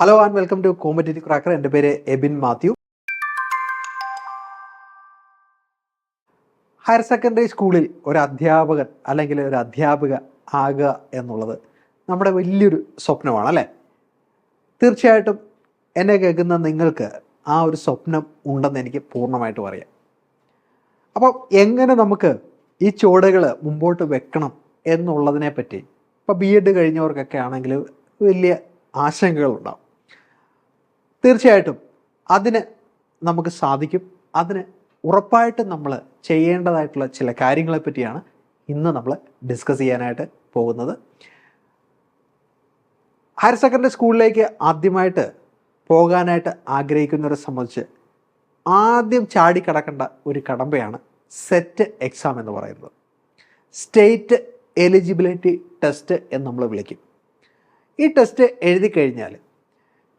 Hello and welcome to competitive cracker എന്റെ പേര് Ebin Mathew. Higher secondary സ്കൂളിൽ ഒരു അധ്യാപകൻ അല്ലെങ്കിൽ ഒരു അധ്യാപിക ആകുക എന്നുള്ളത് നമ്മുടെ വലിയൊരു സ്വപ്നമാണ് അല്ലേ? തീർച്ചയായിട്ടും എന്നെ കേൾക്കുന്ന നിങ്ങൾക്ക് ആ ഒരു സ്വപ്നം ഉണ്ടെന്ന് എനിക്ക് പൂർണമായിട്ടും അറിയാം. അപ്പോൾ എങ്ങനെ നമുക്ക് ഈ ചുവടുകൾ മുമ്പോട്ട് വെക്കണം എന്നുള്ളതിനെ പറ്റി? ഇപ്പോൾ ബി എഡ് കഴിഞ്ഞവർക്കൊക്കെ ആണെങ്കിൽ വലിയ ആശങ്കകളുണ്ടാവും. തീർച്ചയായിട്ടും അതിന് നമുക്ക് സാധിക്കും. അതിന് ഉറപ്പായിട്ടും നമ്മൾ ചെയ്യേണ്ടതായിട്ടുള്ള ചില കാര്യങ്ങളെ പറ്റിയാണ് ഇന്ന് നമ്മൾ ഡിസ്കസ് ചെയ്യാനായിട്ട് പോകുന്നത്. ഹയർ സെക്കൻഡറി സ്കൂളിലേക്ക് ആദ്യമായിട്ട് പോകാനായിട്ട് ആഗ്രഹിക്കുന്നവരെ സംബന്ധിച്ച് ആദ്യം ചാടിക്കടക്കേണ്ട ഒരു കടമ്പയാണ് സെറ്റ് എക്സാം എന്ന് പറയുന്നത്. സ്റ്റേറ്റ് എലിജിബിലിറ്റി ടെസ്റ്റ് എന്ന് നമ്മൾ വിളിക്കും. ഈ ടെസ്റ്റ് എഴുതി കഴിഞ്ഞാൽ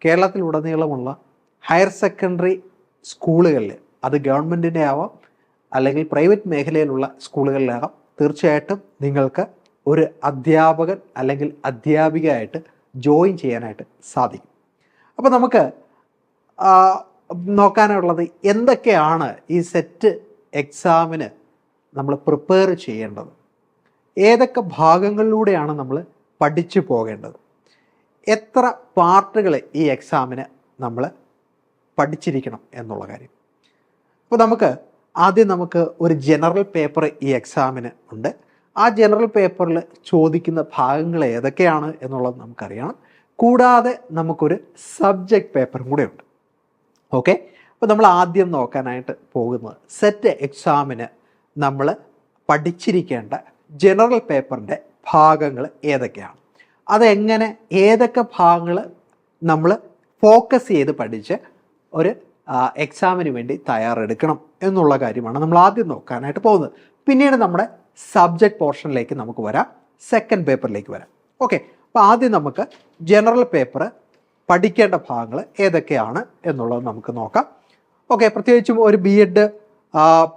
കേരളത്തിലുടനീളമുള്ള ഹയർ സെക്കൻഡറി സ്കൂളുകളിൽ അത് ഗവൺമെന്റിന്റെ ആവാം അല്ലെങ്കിൽ പ്രൈവറ്റ് മേഖലയിലുള്ള സ്കൂളുകളിലാകാം. തീർച്ചയായിട്ടും നിങ്ങൾക്ക് ഒരു അധ്യാപകൻ അല്ലെങ്കിൽ അധ്യാപികയായിട്ട് ജോയിൻ ചെയ്യാനായിട്ട് സാധിക്കും. അപ്പോൾ നമുക്ക് നോക്കാനുള്ളത് എന്തൊക്കെയാണ് ഈ സെറ്റ് എക്സാമിന് നമ്മൾ പ്രിപ്പയർ ചെയ്യേണ്ടത്? ഏതൊക്കെ ഭാഗങ്ങളിലൂടെയാണ് നമ്മൾ പഠിച്ചു പോകേണ്ടത്? എത്ര പാർട്ടുകൾ ഈ എക്സാമിന് നമ്മൾ പഠിച്ചിരിക്കണം എന്നുള്ള കാര്യം. അപ്പോൾ നമുക്ക് ആദ്യം നമുക്ക് ഒരു ജനറൽ പേപ്പർ ഈ എക്സാമിന് ഉണ്ട്. ആ ജനറൽ പേപ്പറിൽ ചോദിക്കുന്ന ഭാഗങ്ങൾ ഏതൊക്കെയാണ് എന്നുള്ളത് നമുക്കറിയണം. കൂടാതെ നമുക്കൊരു സബ്ജക്റ്റ് പേപ്പറും കൂടെ ഉണ്ട്. ഓക്കെ? അപ്പോൾ നമ്മൾ ആദ്യം നോക്കാനായിട്ട് പോകുന്നത് സെറ്റ് എക്സാമിന് നമ്മൾ പഠിച്ചിരിക്കേണ്ട ജനറൽ പേപ്പറിന്റെ ഭാഗങ്ങൾ ഏതൊക്കെയാണ്? അതെങ്ങനെ ഏതൊക്കെ ഭാഗങ്ങൾ നമ്മൾ ഫോക്കസ് ചെയ്ത് പഠിച്ച് ഒരു എക്സാമിന് വേണ്ടി തയ്യാറെടുക്കണം എന്നുള്ള കാര്യമാണ് നമ്മൾ ആദ്യം നോക്കാനായിട്ട് പോകുന്നത്. പിന്നീട് നമ്മുടെ സബ്ജക്റ്റ് പോർഷനിലേക്ക് നമുക്ക് വരാം. സെക്കൻഡ് പേപ്പറിലേക്ക് വരാം. ഓക്കെ അപ്പോൾ ആദ്യം നമുക്ക് ജനറൽ പേപ്പർ പഠിക്കേണ്ട ഭാഗങ്ങൾ ഏതൊക്കെയാണ് എന്നുള്ളത് നമുക്ക് നോക്കാം. ഓക്കെ പ്രത്യേകിച്ചും ഒരു ബി എഡ്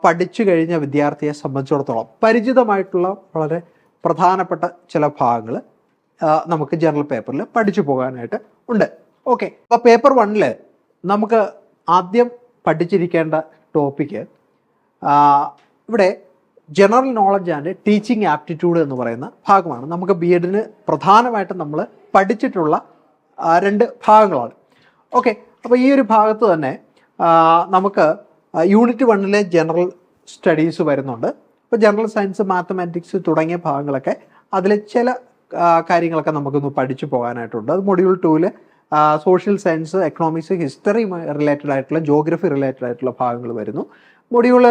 പഠിച്ചു കഴിഞ്ഞ വിദ്യാർത്ഥിയെ സംബന്ധിച്ചിടത്തോളം പരിചിതമായിട്ടുള്ള വളരെ പ്രധാനപ്പെട്ട ചില ഭാഗങ്ങൾ നമുക്ക് ജനറൽ പേപ്പറിൽ പഠിച്ചു പോകാനായിട്ട് ഉണ്ട്. ഓക്കെ. അപ്പോൾ പേപ്പർ വണ്ണിൽ നമുക്ക് ആദ്യം പഠിച്ചിരിക്കേണ്ട ടോപ്പിക്ക് ഇവിടെ general knowledge and teaching aptitude എന്ന് പറയുന്ന ഭാഗമാണ്. നമുക്ക് ബി എഡിന് പ്രധാനമായിട്ടും നമ്മൾ പഠിച്ചിട്ടുള്ള രണ്ട് ഭാഗങ്ങളാണ്. ഓക്കെ. അപ്പോൾ ഈ ഒരു ഭാഗത്ത് തന്നെ നമുക്ക് യൂണിറ്റ് വണ്ണിലെ ജനറൽ സ്റ്റഡീസ് വരുന്നുണ്ട്. ഇപ്പോൾ ജനറൽ സയൻസ് മാത്തമാറ്റിക്സ് തുടങ്ങിയ ഭാഗങ്ങളൊക്കെ അതിലെ ചില കാര്യങ്ങളൊക്കെ നമുക്കൊന്ന് പഠിച്ചു പോകാനായിട്ടുണ്ട്. അത് മൊഡ്യൂൾ ടൂവിൽ social science economics history related ആയിട്ടുള്ള ജോഗ്രഫി റിലേറ്റഡ് ആയിട്ടുള്ള ഭാഗങ്ങൾ വരുന്നു. മൊഡ്യൂൾ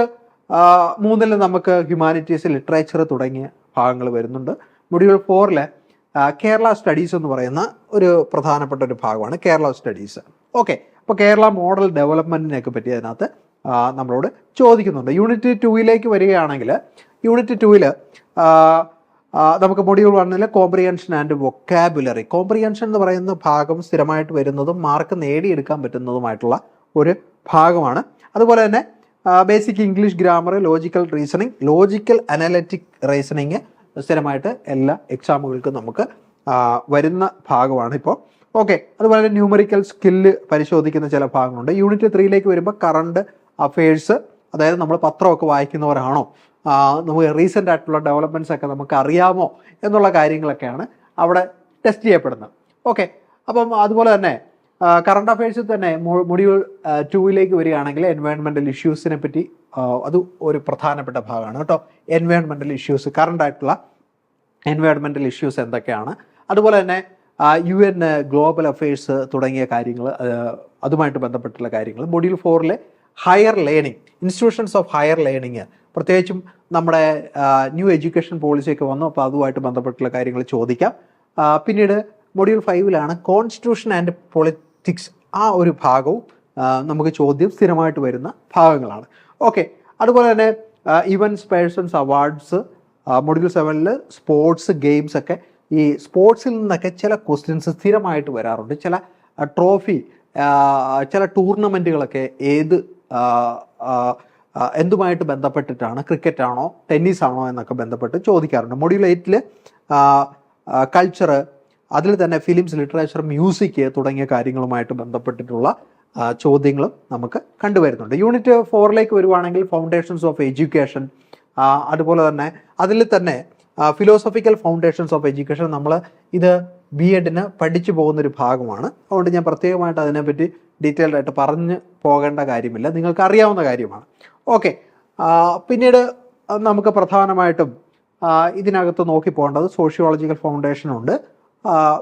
മൂന്നിൽ നമുക്ക് ഹ്യൂമാനിറ്റീസ് ലിറ്ററേച്ചർ തുടങ്ങിയ ഭാഗങ്ങൾ വരുന്നുണ്ട്. മൊഡ്യൂൾ ഫോറിൽ കേരള സ്റ്റഡീസ് എന്ന് പറയുന്ന ഒരു പ്രധാനപ്പെട്ട ഒരു ഭാഗമാണ് കേരള സ്റ്റഡീസ് ഓക്കെ അപ്പോൾ കേരള മോഡൽ ഡെവലപ്മെന്റിനെയൊക്കെ പറ്റി അതിനകത്ത് നമ്മളോട് ചോദിക്കുന്നുണ്ട്. യൂണിറ്റ് ടൂയിലേക്ക് വരികയാണെങ്കിൽ യൂണിറ്റ് ടൂവിൽ നമുക്ക് മൊഡ്യൂൾ വണ്ണിൽ കോംപ്രിയൻഷൻ ആൻഡ് വൊക്കാബുലറി കോംപ്രിയൻഷൻ എന്ന് പറയുന്ന ഭാഗം സ്ഥിരമായിട്ട് വരുന്നതും മാർക്ക് നേടിയെടുക്കാൻ പറ്റുന്നതുമായിട്ടുള്ള ഒരു ഭാഗമാണ്. അതുപോലെ തന്നെ basic English grammar logical reasoning logical analytic reasoning സ്ഥിരമായിട്ട് എല്ലാ എക്സാമുകൾക്കും നമുക്ക് വരുന്ന ഭാഗമാണ് ഇപ്പോൾ. ഓക്കെ അതുപോലെ തന്നെ ന്യൂമറിക്കൽ സ്കില്ല് പരിശോധിക്കുന്ന ചില ഭാഗങ്ങളുണ്ട്. യൂണിറ്റ് ത്രീയിലേക്ക് വരുമ്പോൾ കറണ്ട് അഫയേഴ്സ് അതായത് നമ്മൾ പത്രമൊക്കെ വായിക്കുന്നവരാണോ? നമുക്ക് റീസെന്റ് ആയിട്ടുള്ള ഡെവലപ്മെന്റ്സ് ഒക്കെ നമുക്ക് അറിയാമോ എന്നുള്ള കാര്യങ്ങളൊക്കെയാണ് അവിടെ ടെസ്റ്റ് ചെയ്യപ്പെടുന്നത്. ഓക്കെ അപ്പം അതുപോലെ തന്നെ കറണ്ട് അഫയേഴ്സിൽ തന്നെ മൊഡ്യൂൾ ടൂവിലേക്ക് വരികയാണെങ്കിൽ എൻവയോൺമെന്റൽ ഇഷ്യൂസിനെ പറ്റി അത് ഒരു പ്രധാനപ്പെട്ട ഭാഗമാണ് കേട്ടോ. എൻവയോൺമെന്റൽ ഇഷ്യൂസ് കറണ്ട് ആയിട്ടുള്ള എൻവയോൺമെന്റൽ ഇഷ്യൂസ് എന്തൊക്കെയാണ്? അതുപോലെ തന്നെ യു എൻ ഗ്ലോബൽ അഫയേഴ്സ് തുടങ്ങിയ കാര്യങ്ങൾ അതുമായിട്ട് ബന്ധപ്പെട്ടുള്ള കാര്യങ്ങൾ. Module ഫോറിലെ higher learning institutions of higher learning പ്രത്യേകിച്ചും നമ്മുടെ ന്യൂ എഡ്യൂക്കേഷൻ പോളിസിയൊക്കെ വന്നു. അപ്പോൾ അതുമായിട്ട് ബന്ധപ്പെട്ടുള്ള കാര്യങ്ങൾ ചോദിക്കാം. പിന്നീട് മൊഡ്യൂൾ ഫൈവിലാണ് കോൺസ്റ്റിറ്റ്യൂഷൻ ആൻഡ് പൊളിറ്റിക്സ് ആ ഒരു ഭാഗവും നമുക്ക് ചോദ്യം സ്ഥിരമായിട്ട് വരുന്ന ഭാഗങ്ങളാണ്. ഓക്കെ അതുപോലെ തന്നെ ഇവൻസ് പേഴ്സൺസ് അവാർഡ്സ് മൊഡ്യൂൾ സെവനിൽ സ്പോർട്സ് ഗെയിംസ് ഒക്കെ ഈ സ്പോർട്സിൽ നിന്നൊക്കെ ചില ക്വസ്റ്റ്യൻസ് സ്ഥിരമായിട്ട് വരാറുണ്ട്. ചില ട്രോഫി ചില ടൂർണമെന്റുകളൊക്കെ ഏത് എന്തുമായിട്ട് ബന്ധപ്പെട്ടിട്ടാണ്? ക്രിക്കറ്റ് ആണോ ടെന്നീസ് ആണോ എന്നൊക്കെ ബന്ധപ്പെട്ട് ചോദിക്കാറുണ്ട്. മൊഡ്യൂൾ എയ്റ്റിൽ കൾച്ചർ അതിൽ തന്നെ ഫിലിംസ് ലിറ്ററേച്ചർ മ്യൂസിക് തുടങ്ങിയ കാര്യങ്ങളുമായിട്ട് ബന്ധപ്പെട്ടിട്ടുള്ള ചോദ്യങ്ങളും നമുക്ക് കണ്ടുവരുന്നുണ്ട്. യൂണിറ്റ് ഫോറിലേക്ക് വരുവാണെങ്കിൽ ഫൗണ്ടേഷൻസ് ഓഫ് എഡ്യൂക്കേഷൻ അതുപോലെ തന്നെ അതിൽ തന്നെ ഫിലോസഫിക്കൽ ഫൗണ്ടേഷൻസ് ഓഫ് എഡ്യൂക്കേഷൻ നമ്മൾ ഇത് ബി എഡിന് പഠിച്ചു പോകുന്നൊരു ഭാഗമാണ്. അതുകൊണ്ട് ഞാൻ പ്രത്യേകമായിട്ട് അതിനെപ്പറ്റി ഡീറ്റെയിൽഡ് ആയിട്ട് പറഞ്ഞ് പോകേണ്ട കാര്യമില്ല. നിങ്ങൾക്ക് അറിയാവുന്ന കാര്യമാണ്. ഓക്കെ. പിന്നീട് നമുക്ക് പ്രധാനമായിട്ടും ഇതിനകത്ത് നോക്കി പോകേണ്ടത് സോഷ്യോളജിക്കൽ ഫൗണ്ടേഷൻ ഉണ്ട്.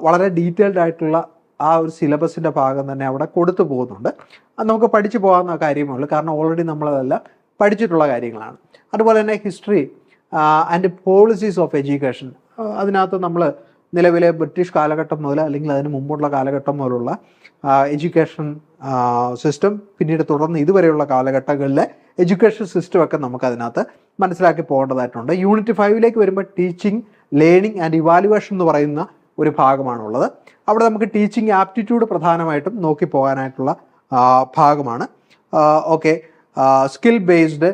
വളരെ ഡീറ്റെയിൽഡ് ആയിട്ടുള്ള ആ ഒരു സിലബസിന്റെ ഭാഗം തന്നെ അവിടെ കൊടുത്തു പോകുന്നുണ്ട്. നമുക്ക് പഠിച്ചു പോകാവുന്ന കാര്യമേ ഉള്ളൂ. കാരണം ഓൾറെഡി നമ്മളതെല്ലാം പഠിച്ചിട്ടുള്ള കാര്യങ്ങളാണ്. അതുപോലെ തന്നെ history and policies of education അതിനകത്ത് നമ്മൾ നിലവിലെ ബ്രിട്ടീഷ് കാലഘട്ടം മുതൽ അല്ലെങ്കിൽ അതിന് മുമ്പുള്ള കാലഘട്ടം മുതലുള്ള എഡ്യൂക്കേഷൻ സിസ്റ്റം പിന്നീട് തുടർന്ന് ഇതുവരെയുള്ള കാലഘട്ടങ്ങളിലെ എഡ്യൂക്കേഷൻ സിസ്റ്റം ഒക്കെ നമുക്ക് മനസ്സിലാക്കി പോകേണ്ടതായിട്ടുണ്ട്. യൂണിറ്റ് ഫൈവിലേക്ക് വരുമ്പോൾ ടീച്ചിങ് ലേണിംഗ് ആൻഡ് ഇവാലുവേഷൻ എന്ന് പറയുന്ന ഒരു ഭാഗമാണുള്ളത്. അവിടെ നമുക്ക് ടീച്ചിങ് ആപ്റ്റിറ്റ്യൂഡ് പ്രധാനമായിട്ടും നോക്കി പോകാനായിട്ടുള്ള ഭാഗമാണ്. Okay skill based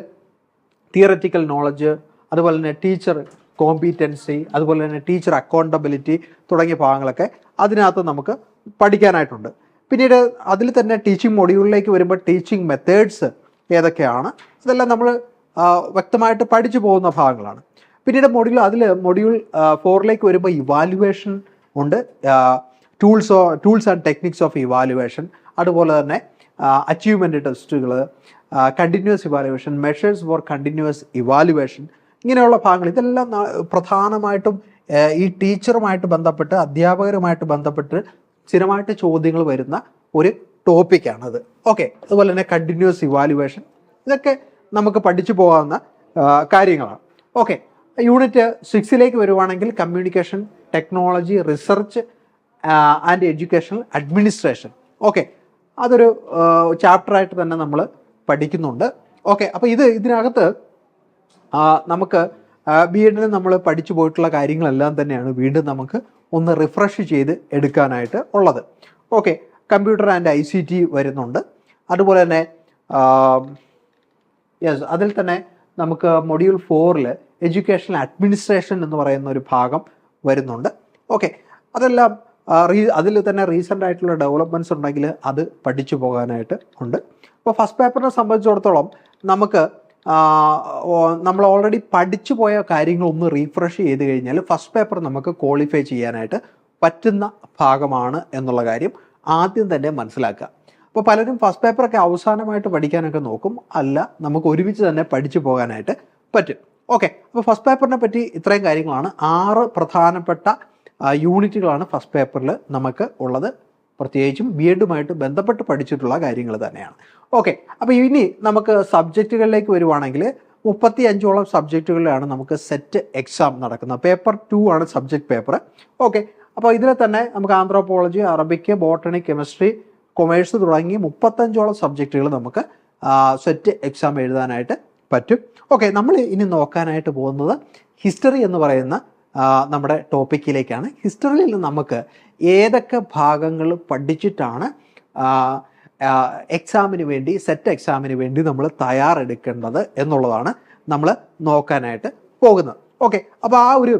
theoretical knowledge അതുപോലെ തന്നെ ടീച്ചർ കോമ്പീറ്റൻസി അതുപോലെ തന്നെ ടീച്ചർ അക്കൗണ്ടബിലിറ്റി തുടങ്ങിയ ഭാഗങ്ങളൊക്കെ അതിനകത്ത് നമുക്ക് പഠിക്കാനായിട്ടുണ്ട്. പിന്നീട് അതിൽ തന്നെ ടീച്ചിങ് മൊഡ്യൂളിലേക്ക് വരുമ്പോൾ ടീച്ചിങ് മെത്തേഡ്സ് ഏതൊക്കെയാണ്? ഇതെല്ലാം നമ്മൾ വ്യക്തമായിട്ട് പഠിച്ചു പോകുന്ന ഭാഗങ്ങളാണ്. പിന്നീട് മൊഡ്യൂൾ അതിൽ മൊഡ്യൂൾ ഫോറിലേക്ക് വരുമ്പോൾ ഇവാലുവേഷൻ ഉണ്ട്. Tools tools and techniques of evaluation അതുപോലെ തന്നെ അച്ചീവ്മെന്റ് ടെസ്റ്റുകൾ continuous evaluation measures for continuous evaluation ഇങ്ങനെയുള്ള ഭാഗങ്ങൾ ഇതെല്ലാം പ്രധാനമായിട്ടും ഈ ടീച്ചറുമായിട്ട് ബന്ധപ്പെട്ട് അധ്യാപകരുമായിട്ട് ബന്ധപ്പെട്ട് സ്ഥിരമായിട്ട് ചോദ്യങ്ങൾ വരുന്ന ഒരു ടോപ്പിക്കാണത്. ഓക്കെ അതുപോലെ തന്നെ കണ്ടിന്യൂസ് ഇവാലുവേഷൻ ഇതൊക്കെ നമുക്ക് പഠിച്ചു പോകാവുന്ന കാര്യങ്ങളാണ്. ഓക്കെ യൂണിറ്റ് സിക്സിലേക്ക് വരുവാണെങ്കിൽ communication technology research and educational administration okay അതൊരു ചാപ്റ്ററായിട്ട് തന്നെ നമ്മൾ പഠിക്കുന്നുണ്ട്. ഓക്കെ അപ്പോൾ ഇത് ഇതിനകത്ത് നമുക്ക് ബി എഡിന് നമ്മൾ പഠിച്ചു പോയിട്ടുള്ള കാര്യങ്ങളെല്ലാം തന്നെയാണ് വീണ്ടും നമുക്ക് ഒന്ന് റിഫ്രഷ് ചെയ്ത് എടുക്കാനായിട്ട് ഉള്ളത്. Okay computer and I C T വരുന്നുണ്ട്. അതുപോലെ തന്നെ യെസ് അതിൽ തന്നെ നമുക്ക് മൊഡ്യൂൾ ഫോറിൽ എഡ്യൂക്കേഷൻ അഡ്മിനിസ്ട്രേഷൻ എന്ന് പറയുന്ന ഒരു ഭാഗം വരുന്നുണ്ട്. ഓക്കെ അതെല്ലാം റീ അതിൽ തന്നെ റീസെന്റ് ആയിട്ടുള്ള ഡെവലപ്മെന്റ്സ് ഉണ്ടെങ്കിൽ അത് പഠിച്ചു പോകാനായിട്ട് ഉണ്ട്. അപ്പോൾ ഫസ്റ്റ് പേപ്പറിനെ സംബന്ധിച്ചിടത്തോളം നമുക്ക് നമ്മൾ ഓൾറെഡി പഠിച്ചു പോയ കാര്യങ്ങൾ ഒന്ന് റീഫ്രഷ് ചെയ്ത് കഴിഞ്ഞാൽ ഫസ്റ്റ് പേപ്പർ നമുക്ക് ക്വാളിഫൈ ചെയ്യാനായിട്ട് പറ്റുന്ന ഭാഗമാണ് എന്നുള്ള കാര്യം ആദ്യം തന്നെ മനസ്സിലാക്കുക. അപ്പോൾ പലരും ഫസ്റ്റ് പേപ്പറൊക്കെ അവസാനമായിട്ട് പഠിക്കാനൊക്കെ നോക്കും. അല്ല നമുക്ക് ഒരുമിച്ച് തന്നെ പഠിച്ചു പോകാനായിട്ട് പറ്റും. ഓക്കെ അപ്പോൾ ഫസ്റ്റ് പേപ്പറിനെ പറ്റി ഇത്രയും കാര്യങ്ങളാണ്. ആറ് പ്രധാനപ്പെട്ട യൂണിറ്റുകളാണ് ഫസ്റ്റ് പേപ്പറിൽ നമുക്ക് ഉള്ളത്. പ്രത്യേകിച്ചും ബി എഡുമായിട്ട് ബന്ധപ്പെട്ട് പഠിച്ചിട്ടുള്ള കാര്യങ്ങൾ തന്നെയാണ്. ഓക്കെ അപ്പോൾ ഇനി നമുക്ക് സബ്ജക്റ്റുകളിലേക്ക് വരുവാണെങ്കിൽ മുപ്പത്തി അഞ്ചോളം സബ്ജക്റ്റുകളിലാണ് നമുക്ക് സെറ്റ് എക്സാം നടക്കുന്നത്. പേപ്പർ ടു ആണ് സബ്ജക്ട് പേപ്പർ ഓക്കെ അപ്പോൾ ഇതിൽ തന്നെ നമുക്ക് anthropology Arabic botany chemistry commerce തുടങ്ങി മുപ്പത്തഞ്ചോളം സബ്ജക്റ്റുകൾ നമുക്ക് സെറ്റ് എക്സാം എഴുതാനായിട്ട് പറ്റും. ഓക്കെ നമ്മൾ ഇനി നോക്കാനായിട്ട് പോകുന്നത് ഹിസ്റ്ററി എന്ന് പറയുന്ന നമ്മുടെ ടോപ്പിക്കിലേക്കാണ്. ഹിസ്റ്ററിയിൽ നിന്ന് നമുക്ക് ഏതൊക്കെ ഭാഗങ്ങൾ പഠിച്ചിട്ടാണ് എക്സാമിന് വേണ്ടി സെറ്റ് എക്സാമിന് വേണ്ടി നമ്മൾ തയ്യാറെടുക്കേണ്ടത് എന്നുള്ളതാണ് നമ്മൾ നോക്കാനായിട്ട് പോകുന്നത്. ഓക്കെ അപ്പോൾ ആ ഒരു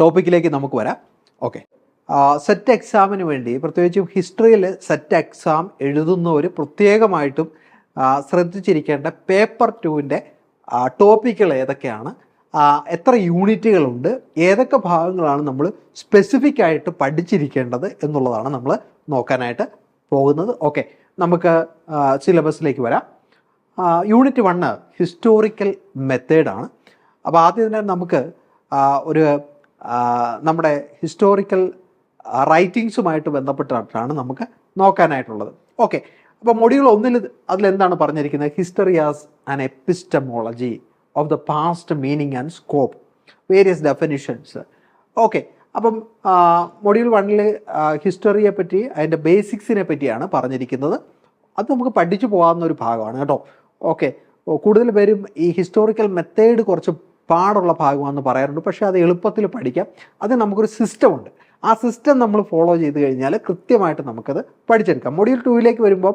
ടോപ്പിക്കിലേക്ക് നമുക്ക് വരാം. ഓക്കെ സെറ്റ് എക്സാമിന് വേണ്ടി പ്രത്യേകിച്ചും ഹിസ്റ്ററിയിൽ സെറ്റ് എക്സാം എഴുതുന്നവർ പ്രത്യേകമായിട്ടും ശ്രദ്ധിച്ചിരിക്കേണ്ട പേപ്പർ ടുവിന്റെ ടോപ്പിക്കുകൾ ഏതൊക്കെയാണ്? എത്ര യൂണിറ്റുകളുണ്ട് ഏതൊക്കെ ഭാഗങ്ങളാണ് നമ്മൾ സ്പെസിഫിക് ആയിട്ട് പഠിച്ചിരിക്കേണ്ടത് എന്നുള്ളതാണ് നമ്മൾ നോക്കാനായിട്ട് പോകുന്നത്. ഓക്കെ നമുക്ക് സിലബസിലേക്ക് വരാം. യൂണിറ്റ് വണ്ണ് ഹിസ്റ്റോറിക്കൽ മെത്തേഡാണ് അപ്പോൾ ആദ്യം തന്നെ നമുക്ക് ഒരു നമ്മുടെ ഹിസ്റ്റോറിക്കൽ റൈറ്റിങ്സുമായിട്ട് ബന്ധപ്പെട്ടിട്ടാണ് നമുക്ക് നോക്കാനായിട്ടുള്ളത്. ഓക്കെ അപ്പോൾ മൊഡ്യൂൾ ഒന്നിൽ അതിലെന്താണ് പറഞ്ഞിരിക്കുന്നത്? History as an epistemology of the past meaning and scope various definitions okay അപ്പം മൊഡ്യൂൾ വണ്ണിൽ ഹിസ്റ്ററിയെ പറ്റി അതിന്റെ ബേസിക്സിനെ പറ്റിയാണ് പറഞ്ഞിരിക്കുന്നത്. അത് നമുക്ക് പഠിച്ചു പോകാവുന്ന ഒരു ഭാഗമാണ് കേട്ടോ. ഓക്കെ കൂടുതൽ പേരും ഈ ഹിസ്റ്റോറിക്കൽ മെത്തേഡ് കുറച്ച് പാടുള്ള ഭാഗമാണെന്ന് പറയാറുണ്ട്. പക്ഷേ അത് എളുപ്പത്തിൽ പഠിക്കാം. അത് നമുക്കൊരു സിസ്റ്റം ഉണ്ട്. ആ സിസ്റ്റം നമ്മൾ ഫോളോ ചെയ്ത് കഴിഞ്ഞാൽ കൃത്യമായിട്ട് നമുക്കത് പഠിച്ചെടുക്കാം. മൊഡ്യൂൾ ടൂവിലേക്ക് വരുമ്പോൾ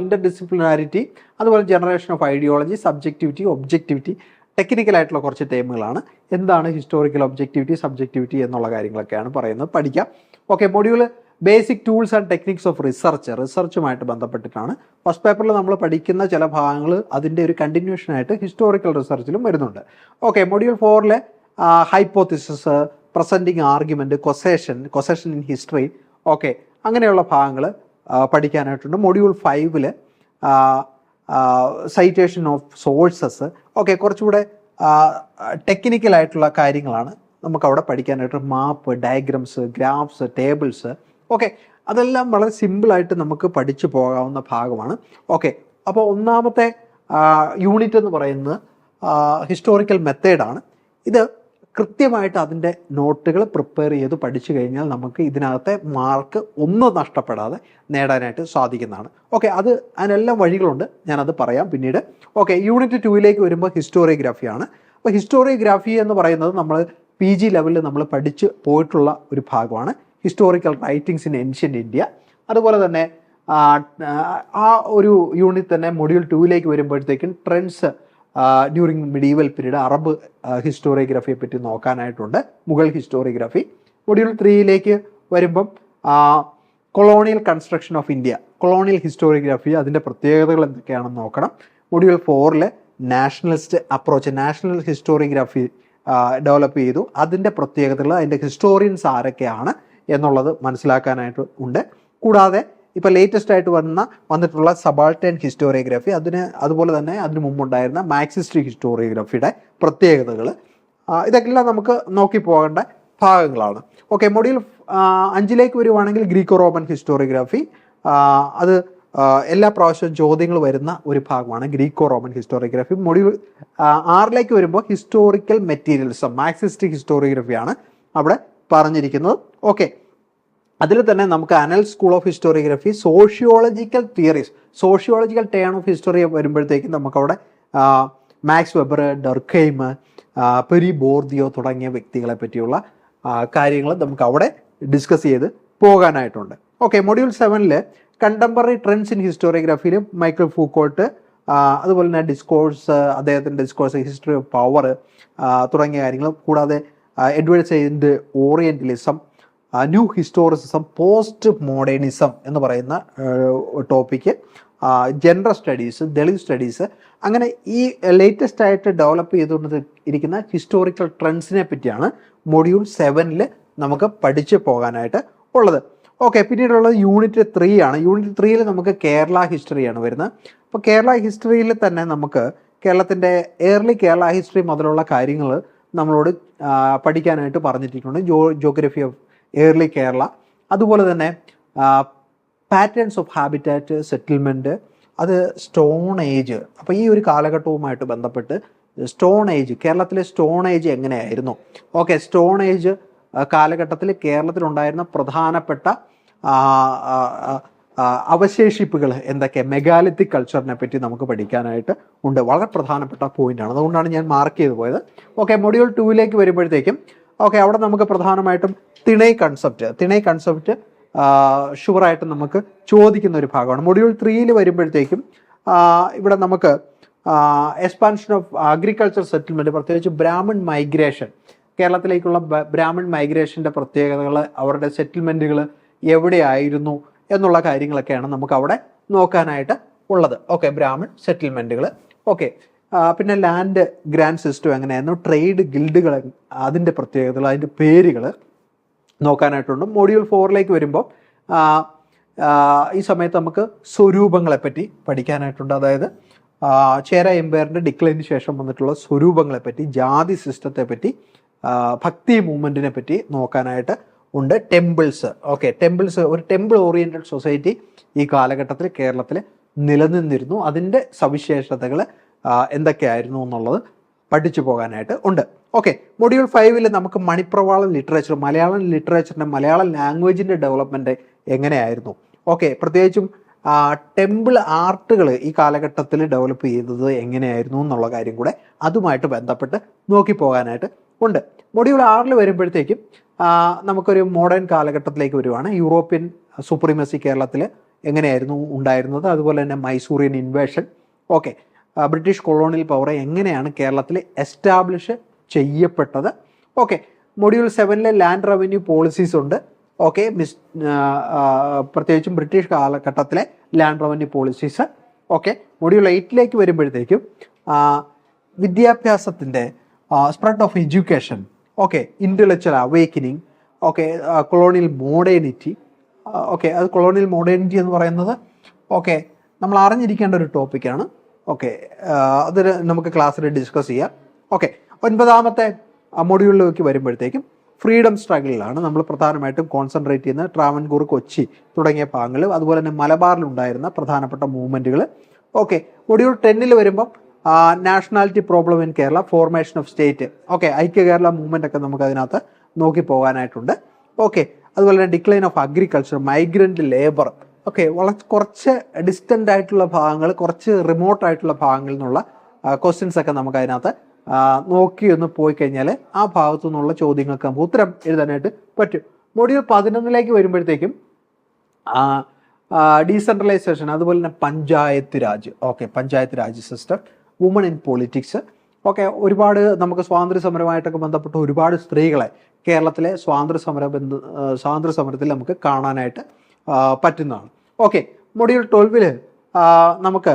ഇന്റർ ഡിസിപ്ലിനാരിറ്റി അതുപോലെ generation of ideology subjectivity objectivity technical ആയിട്ടുള്ള കുറച്ച് ടേമുകളാണ് എന്താണ് ഹിസ്റ്റോറിക്കൽ ഒബ്ജക്ടിവിറ്റി സബ്ജക്ടിവിറ്റി എന്നുള്ള കാര്യങ്ങളൊക്കെയാണ് പറയുന്നത്. പഠിക്കാം. Okay module basic tools and techniques of research റിസർച്ചുമായിട്ട് ബന്ധപ്പെട്ടിട്ടാണ്. ഫസ്റ്റ് പേപ്പറിൽ നമ്മൾ പഠിക്കുന്ന ചില ഭാഗങ്ങൾ അതിന്റെ ഒരു കണ്ടിന്യൂഷൻ ആയിട്ട് ഹിസ്റ്റോറിക്കൽ റിസർച്ചിലും വരുന്നുണ്ട്. Okay module ഫോറിലെ hypothesis presenting argument causation causation in history okay അങ്ങനെയുള്ള ഭാഗങ്ങൾ പഠിക്കാനായിട്ടുണ്ട്. മൊഡ്യൂൾ ഫൈവിൽ സൈറ്റേഷൻ ഓഫ് സോഴ്സസ് ഓക്കെ കുറച്ചുകൂടെ ടെക്നിക്കലായിട്ടുള്ള കാര്യങ്ങളാണ് നമുക്ക് അവിടെ പഠിക്കാനായിട്ട് map diagrams graphs tables okay അതെല്ലാം വളരെ സിമ്പിളായിട്ട് നമുക്ക് പഠിച്ചു പോകാവുന്ന ഭാഗമാണ്. ഓക്കെ അപ്പോൾ ഒന്നാമത്തെ യൂണിറ്റ് എന്ന് പറയുന്നത് ഹിസ്റ്റോറിക്കൽ മെത്തേഡാണ് ഇത് കൃത്യമായിട്ട് അതിന്റെ നോട്ടുകൾ പ്രിപ്പയർ ചെയ്ത് പഠിച്ചു കഴിഞ്ഞാൽ നമുക്ക് ഇതിനകത്തെ മാർക്ക് ഒന്നും നഷ്ടപ്പെടാതെ നേടാനായിട്ട് സാധിക്കുന്നതാണ്. ഓക്കെ അത് അതിനെല്ലാം വഴികളുണ്ട്. ഞാനത് പറയാം പിന്നീട്. ഓക്കെ യൂണിറ്റ് ടുവിലേക്ക് വരുമ്പോൾ ഹിസ്റ്റോറിയോഗ്രാഫിയാണ്. അപ്പോൾ ഹിസ്റ്റോറിയോഗ്രാഫി എന്ന് പറയുന്നത് നമ്മൾ പി ജി ലെവലിൽ നമ്മൾ പഠിച്ച് പോയിട്ടുള്ള ഒരു ഭാഗമാണ്. Historical writings in ancient India അതുപോലെ തന്നെ ആ, ഒരു യൂണിറ്റ് തന്നെ മൊഡ്യൂൾ ടൂവിലേക്ക് വരുമ്പോഴത്തേക്കും trends during medieval period Arab ഹിസ്റ്റോറിയോഗ്രഫിയെ പറ്റി നോക്കാനായിട്ടുണ്ട്. മുഗൾ ഹിസ്റ്റോറിയോഗ്രാഫി മൊഡ്യൂൾ ത്രീയിലേക്ക് വരുമ്പം colonial construction of India colonial historiography അതിന്റെ പ്രത്യേകതകൾ എന്തൊക്കെയാണെന്ന് നോക്കണം. മൊഡ്യൂൾ ഫോറിൽ nationalist approach national historiography develop ചെയ്തു. അതിന്റെ പ്രത്യേകതകൾ അതിന്റെ ഹിസ്റ്റോറിയൻസ് ആരൊക്കെയാണ് എന്നുള്ളത് മനസ്സിലാക്കാനായിട്ട് ഉണ്ട്. കൂടാതെ ഇപ്പോൾ ലേറ്റസ്റ്റ് ആയിട്ട് വന്ന വന്നിട്ടുള്ള സബാൾട്ടൻ ഹിസ്റ്റോറിയോഗ്രാഫി അതിന് അതുപോലെ തന്നെ അതിന് മുമ്പുണ്ടായിരുന്ന മാക്സിസ്റ്റ് ഹിസ്റ്റോറിയോഗ്രാഫിയുടെ പ്രത്യേകതകൾ. ഇതൊക്കെല്ലാം നമുക്ക് നോക്കി പോകേണ്ട ഭാഗങ്ങളാണ്. ഓക്കെ മൊഡ്യൂൾ അഞ്ചിലേക്ക് വരുവാണെങ്കിൽ ഗ്രീക്കോ റോമൻ ഹിസ്റ്റോറിയോഗ്രാഫി അത് എല്ലാ പ്രാവശ്യവും ചോദ്യങ്ങൾ വരുന്ന ഒരു ഭാഗമാണ് ഗ്രീക്കോ റോമൻ ഹിസ്റ്റോറിയോഗ്രാഫി മൊഡ്യൂൾ ആറിലേക്ക് വരുമ്പോൾ ഹിസ്റ്റോറിക്കൽ മെറ്റീരിയൽസം മാക്സിസ്റ്റ് ഹിസ്റ്റോറിയോഗ്രഫിയാണ് അവിടെ പറഞ്ഞിരിക്കുന്നത്. ഓക്കെ അതിൽ തന്നെ നമുക്ക് Annales school of historiography sociological theories. Sociological turn of history വരുമ്പോഴത്തേക്കും നമുക്കവിടെ Max Weber Durkheim Pierre Bourdieu തുടങ്ങിയ വ്യക്തികളെ പറ്റിയുള്ള കാര്യങ്ങൾ നമുക്ക് അവിടെ ഡിസ്കസ് ചെയ്ത് പോകാനായിട്ടുണ്ട്. ഓക്കെ മൊഡ്യൂൾ സെവനിൽ കണ്ടംപററി ട്രെൻഡ്സ് ഇൻ ഹിസ്റ്റോറിയോഗ്രഫിയിൽ മൈക്കിൾ ഫൂക്കോട്ട് അതുപോലെ തന്നെ ഡിസ്കോഴ്സ് അദ്ദേഹത്തിന്റെ ഡിസ്കോഴ്സ് ഹിസ്റ്ററി ഓഫ് പവർ തുടങ്ങിയ കാര്യങ്ങൾ കൂടാതെ Edward Saint orientalism new historicism post modernism എന്ന് പറയുന്ന topic general studies Dalit studies അങ്ങനെ ഈ ലേറ്റസ്റ്റ് ആയിട്ട് ഡെവലപ്പ് ചെയ്തുകൊണ്ട് ഇരിക്കുന്ന ഹിസ്റ്റോറിക്കൽ ട്രെൻഡ്സിനെ പറ്റിയാണ് മൊഡ്യൂൾ സെവനിൽ നമുക്ക് പഠിച്ചു പോകാനായിട്ട് ഉള്ളത്. ഓക്കെ പിന്നീടുള്ളത് യൂണിറ്റ് ത്രീ ആണ് യൂണിറ്റ് ത്രീയിൽ നമുക്ക് കേരള ഹിസ്റ്ററിയാണ് വരുന്നത്. അപ്പോൾ കേരള ഹിസ്റ്ററിയിൽ തന്നെ നമുക്ക് കേരളത്തിന്റെ ഏർലി കേരള ഹിസ്റ്ററി മുതലുള്ള കാര്യങ്ങൾ നമ്മളോട് പഠിക്കാനായിട്ട് പറഞ്ഞിട്ടുണ്ട്. Geo geography of early Kerala അതുപോലെ തന്നെ പാറ്റേൺസ് ഓഫ് ഹാബിറ്റാറ്റ് സെറ്റിൽമെന്റ് അത് സ്റ്റോൺ ഏജ് അപ്പോൾ ഈ ഒരു കാലഘട്ടവുമായിട്ട് ബന്ധപ്പെട്ട് സ്റ്റോൺ ഏജ് കേരളത്തിലെ സ്റ്റോൺ ഏജ് എങ്ങനെയായിരുന്നു? ഓക്കെ സ്റ്റോൺ ഏജ് കാലഘട്ടത്തിൽ കേരളത്തിലുണ്ടായിരുന്ന പ്രധാനപ്പെട്ട അവശേഷിപ്പുകൾ എന്തൊക്കെ? മെഗാലിത്തിക് കൾച്ചറിനെ പറ്റി നമുക്ക് പഠിക്കാനായിട്ട് ഉണ്ട്. വളരെ പ്രധാനപ്പെട്ട പോയിന്റാണ് അതുകൊണ്ടാണ് ഞാൻ മാർക്ക് ചെയ്തു പോയത്. ഓക്കെ മൊഡ്യൂൾ ടൂവിലേക്ക് വരുമ്പോഴത്തേക്കും ഓക്കെ അവിടെ നമുക്ക് പ്രധാനമായിട്ടും തിണൈ കൺസെപ്റ്റ് തിണൈ കൺസെപ്റ്റ് ഷുവറായിട്ട് നമുക്ക് ചോദിക്കുന്ന ഒരു ഭാഗമാണ്. മൊഡ്യൂൾ ത്രീയിൽ വരുമ്പോഴത്തേക്കും ഇവിടെ നമുക്ക് എക്സ്പാൻഷൻ ഓഫ് അഗ്രികൾച്ചർ സെറ്റിൽമെന്റ് പ്രത്യേകിച്ച് ബ്രാഹ്മൺ മൈഗ്രേഷൻ കേരളത്തിലേക്കുള്ള ബ്രാഹ്മൺ മൈഗ്രേഷന്റെ പ്രത്യേകതകൾ അവരുടെ സെറ്റിൽമെന്റുകൾ എവിടെയായിരുന്നു എന്നുള്ള കാര്യങ്ങളൊക്കെയാണ് നമുക്ക് അവിടെ നോക്കാനായിട്ട് ഉള്ളത്. ഓക്കെ ബ്രാഹ്മൺ സെറ്റിൽമെന്റുകൾ ഓക്കെ പിന്നെ ലാൻഡ് ഗ്രാൻഡ് സിസ്റ്റം എങ്ങനെയായിരുന്നു? ട്രേഡ് ഗിൽഡുകൾ അതിന്റെ പ്രത്യേകതകൾ അതിന്റെ പേരുകൾ നോക്കാനായിട്ടുണ്ട്. മൊഡ്യൂൾ ഫോറിലേക്ക് വരുമ്പോൾ ഈ സമയത്ത് നമുക്ക് സ്വരൂപങ്ങളെപ്പറ്റി പഠിക്കാനായിട്ടുണ്ട്. അതായത് ചേര എംപയറിന്റെ ഡിക്ലൈന് ശേഷം വന്നിട്ടുള്ള സ്വരൂപങ്ങളെപ്പറ്റി ജാതി സിസ്റ്റത്തെ പറ്റി ഭക്തി മൂവ്മെന്റിനെ പറ്റി നോക്കാനായിട്ട് ഉണ്ട് ടെമ്പിൾസ്. ഓക്കെ ടെമ്പിൾസ് ഒരു ടെമ്പിൾ ഓറിയന്റഡ് സൊസൈറ്റി ഈ കാലഘട്ടത്തിൽ കേരളത്തിൽ നിലനിന്നിരുന്നു. അതിന്റെ സവിശേഷതകൾ എന്തൊക്കെയായിരുന്നു എന്നുള്ളത് പഠിച്ചു പോകാനായിട്ട് ഉണ്ട്. ഓക്കെ മൊഡ്യൂൾ ഫൈവിൽ നമുക്ക് മണിപ്രവാളം ലിറ്ററേച്ചർ മലയാളം ലിറ്ററേച്ചറിന്റെ മലയാള ലാംഗ്വേജിന്റെ ഡെവലപ്മെന്റ് എങ്ങനെയായിരുന്നു? ഓക്കെ പ്രത്യേകിച്ചും ടെമ്പിൾ ആർട്ടുകൾ ഈ കാലഘട്ടത്തിൽ ഡെവലപ്പ് ചെയ്തത് എങ്ങനെയായിരുന്നു എന്നുള്ള കാര്യം കൂടെ അതുമായിട്ട് ബന്ധപ്പെട്ട് നോക്കി പോകാനായിട്ട് ഉണ്ട്. മൊഡ്യൂൾ ആറിൽ വരുമ്പോഴത്തേക്കും നമുക്കൊരു മോഡേൺ കാലഘട്ടത്തിലേക്ക് വരുവാണ്. യൂറോപ്യൻ സുപ്രീമസി കേരളത്തിൽ എങ്ങനെയായിരുന്നു ഉണ്ടായിരുന്നത്? അതുപോലെ തന്നെ Mysorean invasion okay British colonial power എങ്ങനെയാണ് കേരളത്തിൽ എസ്റ്റാബ്ലിഷ് ചെയ്യപ്പെട്ടത്? ഓക്കെ മൊഡ്യൂൾ സെവനിലെ ലാൻഡ് റവന്യൂ പോളിസീസ് ഉണ്ട്. ഓക്കെ മിസ് പ്രത്യേകിച്ചും ബ്രിട്ടീഷ് കാലഘട്ടത്തിലെ land revenue policies okay module എയ്റ്റിലേക്ക് വരുമ്പോഴത്തേക്കും വിദ്യാഭ്യാസത്തിന്റെ spread of education okay intellectual awakening okay colonial modernity okay അത് കൊളോണിയൽ മോഡേണിറ്റി എന്ന് പറയുന്നത് ഓക്കെ നമ്മൾ അറിഞ്ഞിരിക്കേണ്ട ഒരു ടോപ്പിക്കാണ് ഓക്കെ അത് നമുക്ക് ക്ലാസ്സിൽ ഡിസ്കസ് ചെയ്യാം. ഓക്കെ ഒൻപതാമത്തെ മൊഡ്യൂളിലേക്ക് വരുമ്പോഴത്തേക്കും ഫ്രീഡം സ്ട്രഗിളിലാണ് നമ്മൾ പ്രധാനമായിട്ടും കോൺസെൻട്രേറ്റ് ചെയ്യുന്നത് ട്രാവൻകൂർ കൊച്ചി തുടങ്ങിയ ഭാഗങ്ങൾ. അതുപോലെ തന്നെ മലബാറിലുണ്ടായിരുന്ന പ്രധാനപ്പെട്ട മൂവ്മെന്റുകൾ ഓക്കെ മൊഡ്യൂൾ ടെന്നിൽ വരുമ്പം nationality problem in Kerala formation of state okay ഐക്യ കേരള മൂവ്മെന്റ് ഒക്കെ നമുക്ക് അതിനകത്ത് നോക്കി പോകാനായിട്ടുണ്ട്. ഓക്കെ അതുപോലെ തന്നെ decline of agriculture migrant labour okay വളരെ കുറച്ച് ഡിസ്റ്റന്റ് ആയിട്ടുള്ള ഭാഗങ്ങൾ കുറച്ച് റിമോട്ട് ആയിട്ടുള്ള ഭാഗങ്ങളിൽ നിന്നുള്ള ക്വസ്റ്റ്യൻസ് ഒക്കെ നമുക്ക് അതിനകത്ത് നോക്കി ഒന്ന് പോയി കഴിഞ്ഞാൽ ആ ഭാഗത്തു നിന്നുള്ള ചോദ്യങ്ങൾക്ക് നമുക്ക് ഉത്തരം എഴുതാനായിട്ട് പറ്റും. മൊഡ്യൂൾ പതിനൊന്നിലേക്ക് വരുമ്പോഴത്തേക്കും ഡീസെൻട്രലൈസേഷൻ അതുപോലെ തന്നെ panchayat raj. Okay panchayat raj system woman in politics okay ഒരുപാട് നമുക്ക് സ്വാതന്ത്ര്യ സമരമായിട്ടൊക്കെ ബന്ധപ്പെട്ട ഒരുപാട് സ്ത്രീകളെ കേരളത്തിലെ സ്വാതന്ത്ര്യ സമര ബന്ധ സ്വാതന്ത്ര്യ സമരത്തിൽ നമുക്ക് കാണാനായിട്ട് പറ്റുന്നതാണ്. ഓക്കെ മൊഡ്യൂൾ ട്വൽവിൽ നമുക്ക്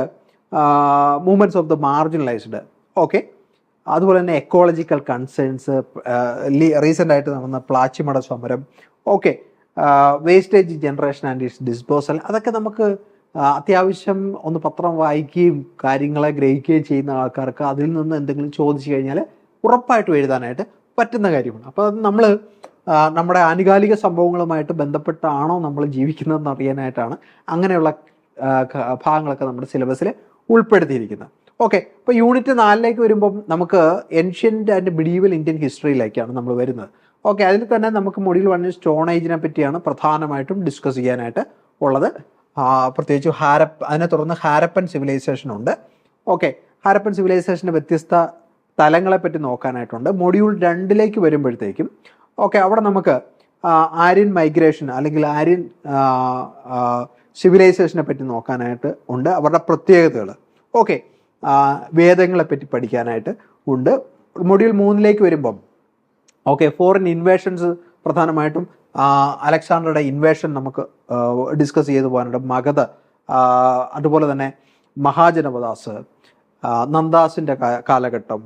movements of the marginalised okay? അതുപോലെ തന്നെ എക്കോളജിക്കൽ കൺസേൺസ് റീസെന്റ് ആയിട്ട് നടന്ന പ്ലാച്ചിമട സമരം okay? Wastage generation and its disposal അതൊക്കെ നമുക്ക് അത്യാവശ്യം ഒന്ന് പത്രം വായിക്കുകയും കാര്യങ്ങളെ ഗ്രഹിക്കുകയും ചെയ്യുന്ന ആൾക്കാർക്ക് അതിൽ നിന്ന് എന്തെങ്കിലും ചോദിച്ചു കഴിഞ്ഞാൽ ഉറപ്പായിട്ടും എഴുതാനായിട്ട് പറ്റുന്ന കാര്യമാണ്. അപ്പോൾ നമ്മൾ നമ്മുടെ ആനുകാലിക സംഭവങ്ങളുമായിട്ട് ബന്ധപ്പെട്ടാണോ നമ്മൾ ജീവിക്കുന്നതെന്ന് അറിയാനായിട്ടാണ് അങ്ങനെയുള്ള ഭാഗങ്ങളൊക്കെ നമ്മുടെ സിലബസിൽ ഉൾപ്പെടുത്തിയിരിക്കുന്നത്. ഓക്കെ ഇപ്പോൾ യൂണിറ്റ് നാലിലേക്ക് വരുമ്പം നമുക്ക് ഏൻഷ്യന്റ് ആൻഡ് മിഡീവൽ ഇന്ത്യൻ ഹിസ്റ്ററിയിലേക്കാണ് നമ്മൾ വരുന്നത്. ഓക്കെ അതിൽ തന്നെ നമുക്ക് മൊഡ്യൂൾ വണ്ണിൽ സ്റ്റോൺ ഏജിനെ പറ്റിയാണ് പ്രധാനമായിട്ടും ഡിസ്കസ് ചെയ്യാനായിട്ട് ഉള്ളത്. പ്രത്യേകിച്ച് ഹാരപ്പ് അതിനെ തുടർന്ന് ഹാരപ്പൻ സിവിലൈസേഷൻ ഉണ്ട്. ഓക്കെ ഹാരപ്പൻ സിവിലൈസേഷന്റെ വ്യത്യസ്ത തലങ്ങളെ പറ്റി നോക്കാനായിട്ടുണ്ട്. മൊഡ്യൂൾ രണ്ടിലേക്ക് വരുമ്പോഴത്തേക്കും ഓക്കെ അവിടെ നമുക്ക് ആര്യൻ മൈഗ്രേഷൻ അല്ലെങ്കിൽ ആര്യൻ സിവിലൈസേഷനെ പറ്റി നോക്കാനായിട്ട് ഉണ്ട് അവരുടെ പ്രത്യേകതകൾ ഓക്കെ വേദങ്ങളെ പറ്റി പഠിക്കാനായിട്ട് ഉണ്ട്. മൊഡ്യൂൾ മൂന്നിലേക്ക് വരുമ്പം ഓക്കെ ഫോറിൻ ഇൻവേഷൻസ് പ്രധാനമായിട്ടും അലക്സാണ്ടറുടെ ഇൻവേഷൻ നമുക്ക് ഡിസ്കസ് ചെയ്തു പോകാനുണ്ട്. മഗധ അതുപോലെ തന്നെ മഹാജനപദാസ് നന്ദാസിന്റെ കാലഘട്ടം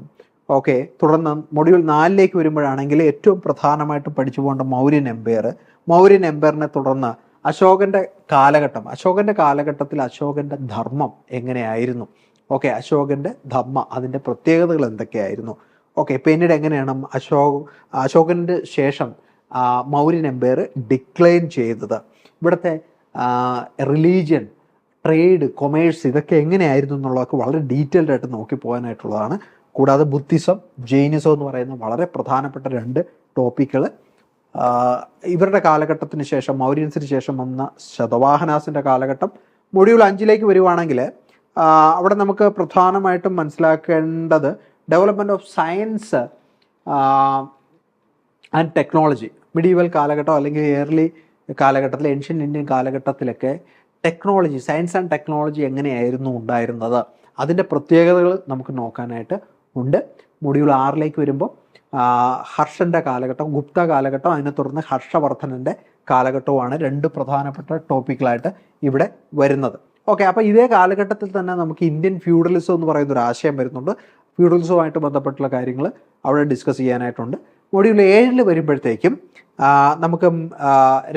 ഓക്കെ തുടർന്ന് മൊഡ്യൂൾ നാലിലേക്ക് വരുമ്പോഴാണെങ്കിൽ ഏറ്റവും പ്രധാനമായിട്ടും പഠിച്ചു പോകേണ്ട മൗര്യൻ എംപയർ മൗര്യൻ എംപയറിനെ തുടർന്ന് അശോകന്റെ കാലഘട്ടം. അശോകന്റെ കാലഘട്ടത്തിൽ അശോകന്റെ ധർമ്മം എങ്ങനെയായിരുന്നു? ഓക്കെ അശോകന്റെ ധർമ്മ അതിന്റെ പ്രത്യേകതകൾ എന്തൊക്കെയായിരുന്നു? ഓക്കെ പിന്നീട് എങ്ങനെയാണ് അശോക് അശോകന്റെ ശേഷം മൗര്യൻ എംപയർ ഡിക്ലൈൻ ചെയ്തത്? ഇവിടുത്തെ റിലീജിയൻ ട്രേഡ് കൊമേഴ്സ് ഇതൊക്കെ എങ്ങനെയായിരുന്നു എന്നുള്ളതൊക്കെ വളരെ ഡീറ്റെയിൽഡ് ആയിട്ട് നോക്കി പോകാനായിട്ടുള്ളതാണ് കൂടാതെ ബുദ്ധിസം ജെയിനിസം എന്ന് പറയുന്ന വളരെ പ്രധാനപ്പെട്ട രണ്ട് ടോപ്പിക്കുകൾ ഇവരുടെ കാലഘട്ടത്തിന് ശേഷം മൗര്യൻസിന് ശേഷം വന്ന ശതവാഹനാസിന്റെ കാലഘട്ടം. മൊഡ്യൂൾ അഞ്ചിലേക്ക് വരുവാണെങ്കിൽ അവിടെ നമുക്ക് പ്രധാനമായിട്ടും മനസ്സിലാക്കേണ്ടത് development of science and technology. Medieval കാലഘട്ടം അല്ലെങ്കിൽ ഏർലി കാലഘട്ടത്തിൽ ഏൻഷ്യൻ ഇന്ത്യൻ കാലഘട്ടത്തിലൊക്കെ ടെക്നോളജി സയൻസ് ആൻഡ് ടെക്നോളജി എങ്ങനെയായിരുന്നു ഉണ്ടായിരുന്നത്? അതിന്റെ പ്രത്യേകതകൾ നമുക്ക് നോക്കാനായിട്ട് ഉണ്ട്. മൊഡ്യൂൾ ആറിലേക്ക് വരുമ്പോൾ ഹർഷന്റെ കാലഘട്ടം ഗുപ്ത കാലഘട്ടം അതിനെ തുടർന്ന് ഹർഷവർദ്ധനന്റെ കാലഘട്ടവുമാണ് രണ്ട് പ്രധാനപ്പെട്ട ടോപ്പിക്കുകളായിട്ട് ഇവിടെ വരുന്നത്. ഓക്കെ അപ്പോൾ ഇതേ കാലഘട്ടത്തിൽ തന്നെ നമുക്ക് ഇന്ത്യൻ ഫ്യൂഡലിസം എന്ന് പറയുന്ന ഒരു ആശയം വരുന്നുണ്ട്. ഫ്യൂഡലിസവുമായിട്ട് ബന്ധപ്പെട്ടുള്ള കാര്യങ്ങൾ അവിടെ ഡിസ്കസ് ചെയ്യാനായിട്ടുണ്ട്. മൊഡ്യൂൾ ഏഴിൽ വരുമ്പോഴത്തേക്കും നമുക്ക്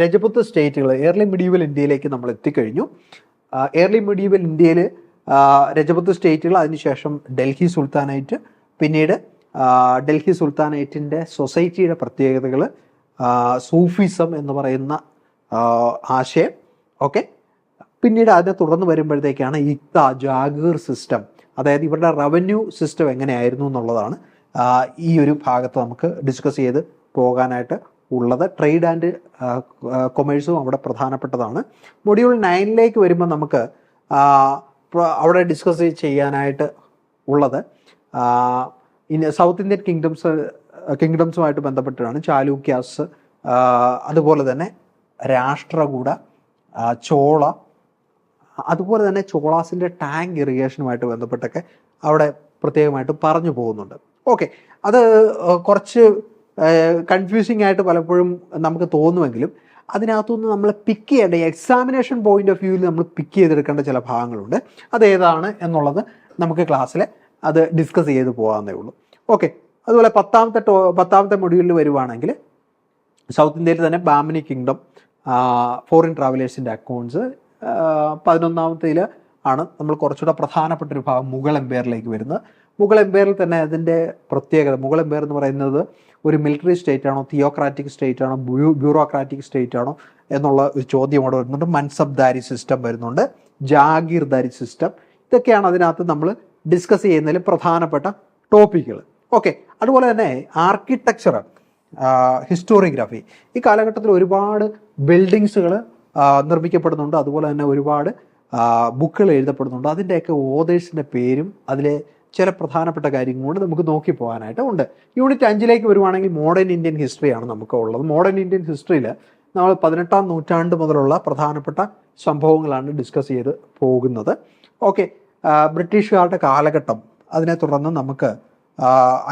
രജപുത്ത് സ്റ്റേറ്റുകൾ ഏർലി മിഡീവൽ ഇന്ത്യയിലേക്ക് നമ്മൾ എത്തിക്കഴിഞ്ഞു. ഏർലി മിഡീവൽ ഇന്ത്യയിൽ രജപുത്ത് സ്റ്റേറ്റുകൾ അതിനുശേഷം ഡൽഹി സുൽത്താനേറ്റ് പിന്നീട് ഡൽഹി സുൽത്താനേറ്റിന്റെ സൊസൈറ്റിയുടെ പ്രത്യേകതകൾ സൂഫിസം എന്ന് പറയുന്ന ആശയം ഓക്കെ? പിന്നീട് അതിനെ തുടർന്ന് വരുമ്പോഴത്തേക്കാണ് ഇക്ത ജാഗീർ സിസ്റ്റം. അതായത് ഇവരുടെ റവന്യൂ സിസ്റ്റം എങ്ങനെയായിരുന്നു എന്നുള്ളതാണ് ഈ ഒരു ഭാഗത്ത് നമുക്ക് ഡിസ്കസ് ചെയ്ത് പോകാനായിട്ട് ഉള്ളത്. ട്രേഡ് ആൻഡ് കൊമേഴ്സും അവിടെ പ്രധാനപ്പെട്ടതാണ്. മൊഡ്യൂൾ നയനിലേക്ക് വരുമ്പോൾ നമുക്ക് അവിടെ ഡിസ്കസ് ചെയ്യാനായിട്ട് ഉള്ളത്. സൗത്ത് ഇന്ത്യൻ കിങ്ഡംസ് കിങ്ഡംസുമായിട്ട് ബന്ധപ്പെട്ടാണ് ചാലൂക്യാസ് അതുപോലെ തന്നെ രാഷ്ട്രകൂട ചോള അതുപോലെ തന്നെ ചോളാസിന്റെ ടാങ്ക് ഇറിഗേഷനുമായിട്ട് ബന്ധപ്പെട്ടൊക്കെ അവിടെ പ്രത്യേകമായിട്ട് പറഞ്ഞു പോകുന്നുണ്ട്. ഓക്കെ അത് കുറച്ച് കൺഫ്യൂസിങ് ആയിട്ട് പലപ്പോഴും നമുക്ക് തോന്നുമെങ്കിലും അതിനകത്തുനിന്ന് നമ്മൾ പിക്ക് ചെയ്യേണ്ട എക്സാമിനേഷൻ പോയിന്റ് ഓഫ് വ്യൂവിൽ നമ്മൾ പിക്ക് ചെയ്തെടുക്കേണ്ട ചില ഭാഗങ്ങളുണ്ട്. അത് ഏതാണ് എന്നുള്ളത് നമുക്ക് ക്ലാസ്സിൽ അത് ഡിസ്കസ് ചെയ്ത് പോകാവുന്നേ ഉള്ളൂ. ഓക്കെ അതുപോലെ പത്താമത്തെ ടോ പത്താമത്തെ മൊഡ്യൂളിൽ വരുവാണെങ്കിൽ സൗത്ത് ഇന്ത്യയിൽ തന്നെ ബാമിനി കിങ്ഡം ഫോറിൻ ട്രാവലേഴ്സിന്റെ അക്കൗണ്ട്സ് പതിനൊന്നാമത്തേൽ ആണ് നമ്മൾ കുറച്ചുകൂടെ പ്രധാനപ്പെട്ട ഒരു ഭാഗം മുഗൾ എംപയറിലേക്ക് വരുന്നത്. മുഗൾ എംപയറിൽ തന്നെ അതിന്റെ പ്രത്യേകത മുഗൾ എംപയർ എന്ന് പറയുന്നത് ഒരു മിലിറ്ററി സ്റ്റേറ്റ് ആണോ തിയോക്രാറ്റിക് സ്റ്റേറ്റ് ആണോ ബ്യൂറോക്രാറ്റിക് സ്റ്റേറ്റ് ആണോ എന്നുള്ള ഒരു ചോദ്യം അവിടെ വരുന്നുണ്ട്. മൻസബ്ദാരി സിസ്റ്റം വരുന്നുണ്ട്. ജാഗീർദാരി സിസ്റ്റം ഇതൊക്കെയാണ് അതിനകത്ത് നമ്മൾ ഡിസ്കസ് ചെയ്യുന്നതിൽ പ്രധാനപ്പെട്ട ടോപ്പിക്കുകൾ ഓക്കെ അതുപോലെ തന്നെ ആർക്കിടെക്ചർ ഹിസ്റ്റോറിയോഗ്രാഫി ഈ കാലഘട്ടത്തിൽ ഒരുപാട് ബിൽഡിങ്സുകൾ നിർമ്മിക്കപ്പെടുന്നുണ്ട്. അതുപോലെ തന്നെ ഒരുപാട് ബുക്കുകൾ എഴുതപ്പെടുന്നുണ്ട്. അതിന്റെയൊക്കെ ഓതേഴ്സിന്റെ പേരും അതിലെ ചില പ്രധാനപ്പെട്ട കാര്യങ്ങളോട് നമുക്ക് നോക്കി പോകാനായിട്ട് ഉണ്ട്. യൂണിറ്റ് അഞ്ചിലേക്ക് വരുവാണെങ്കിൽ മോഡേൺ ഇന്ത്യൻ ഹിസ്റ്ററിയാണ് നമുക്ക് ഉള്ളത്. മോഡേൺ ഇന്ത്യൻ ഹിസ്റ്ററിയിൽ നമ്മൾ പതിനെട്ടാം നൂറ്റാണ്ട് മുതലുള്ള പ്രധാനപ്പെട്ട സംഭവങ്ങളാണ് ഡിസ്കസ് ചെയ്ത് പോകുന്നത്. ഓക്കെ ബ്രിട്ടീഷുകാരുടെ കാലഘട്ടം. അതിനെ തുടർന്ന് നമുക്ക്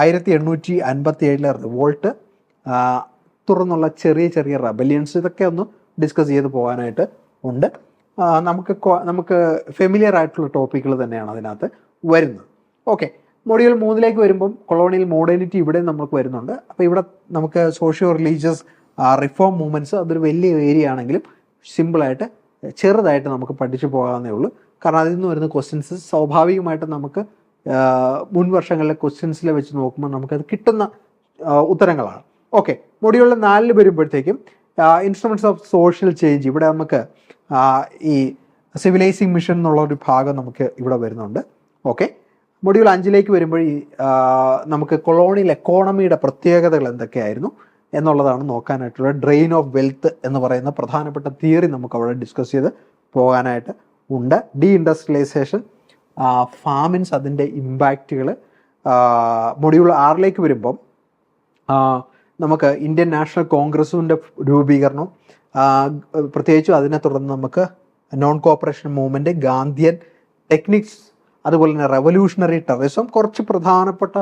ആയിരത്തി എണ്ണൂറ്റി അൻപത്തി ഏഴിലെ റിവോൾട്ട് തുടർന്നുള്ള ചെറിയ ചെറിയ റെബലിയൻസ് ഇതൊക്കെ ഒന്ന് ഡിസ്കസ് ചെയ്ത് പോകാനായിട്ട് ഉണ്ട്. നമുക്ക് നമുക്ക് ഫെമിലിയർ ആയിട്ടുള്ള ടോപ്പിക്കുകൾ തന്നെയാണ് അതിനകത്ത് വരുന്നത്. ഓക്കെ മൊഡ്യൂൾ മൂന്നിലേക്ക് വരുമ്പം കൊളോണിയൽ മോഡേണിറ്റി ഇവിടെ നമുക്ക് വരുന്നുണ്ട്. അപ്പോൾ ഇവിടെ നമുക്ക് സോഷ്യോ റിലീജിയസ് റിഫോം മൂവ്മെന്റ്സ് അതൊരു വലിയ ഏരിയ ആണെങ്കിലും സിമ്പിളായിട്ട് ചെറുതായിട്ട് നമുക്ക് പഠിച്ചു പോകാവുന്നേ ഉള്ളൂ. കാരണം അതിൽ നിന്ന് വരുന്ന ക്വസ്റ്റ്യൻസ് സ്വാഭാവികമായിട്ട് നമുക്ക് മുൻ വർഷങ്ങളിലെ ക്വസ്റ്റ്യൻസിൽ വെച്ച് നോക്കുമ്പോൾ നമുക്കത് കിട്ടുന്ന ഉത്തരങ്ങളാണ്. ഓക്കെ മൊഡ്യൂളിൽ നാലിൽ വരുമ്പോഴത്തേക്കും ഇൻസ്ട്രുമെന്റ്സ് ഓഫ് സോഷ്യൽ ചേഞ്ച് ഇവിടെ നമുക്ക് ഈ സിവിലൈസിങ് മിഷൻ എന്നുള്ള ഒരു ഭാഗം നമുക്ക് ഇവിടെ വരുന്നുണ്ട്. ഓക്കെ മൊഡ്യൂൾ അഞ്ചിലേക്ക് വരുമ്പോൾ നമുക്ക് കൊളോണിയൽ എക്കോണമിയുടെ പ്രത്യേകതകൾ എന്തൊക്കെയായിരുന്നു എന്നുള്ളതാണ് നോക്കാനായിട്ടുള്ള ഡ്രെയിൻ ഓഫ് വെൽത്ത് എന്ന് പറയുന്ന പ്രധാനപ്പെട്ട തിയറി നമുക്ക് അവിടെ ഡിസ്കസ് ചെയ്ത് പോകാനായിട്ട് ഉണ്ട്. ഡി ഇൻഡസ്ട്രിയലൈസേഷൻ ഫാമിൻസ് അതിന്റെ ഇമ്പാക്റ്റുകൾ മൊഡ്യൂൾ ആറിലേക്ക് വരുമ്പം നമുക്ക് ഇന്ത്യൻ നാഷണൽ കോൺഗ്രസിന്റെ രൂപീകരണം പ്രത്യേകിച്ചും അതിനെ തുടർന്ന് നമുക്ക് non cooperation movement Gandhian techniques അതുപോലെ തന്നെ റെവല്യൂഷണറി ടെററിസം കുറച്ച് പ്രധാനപ്പെട്ട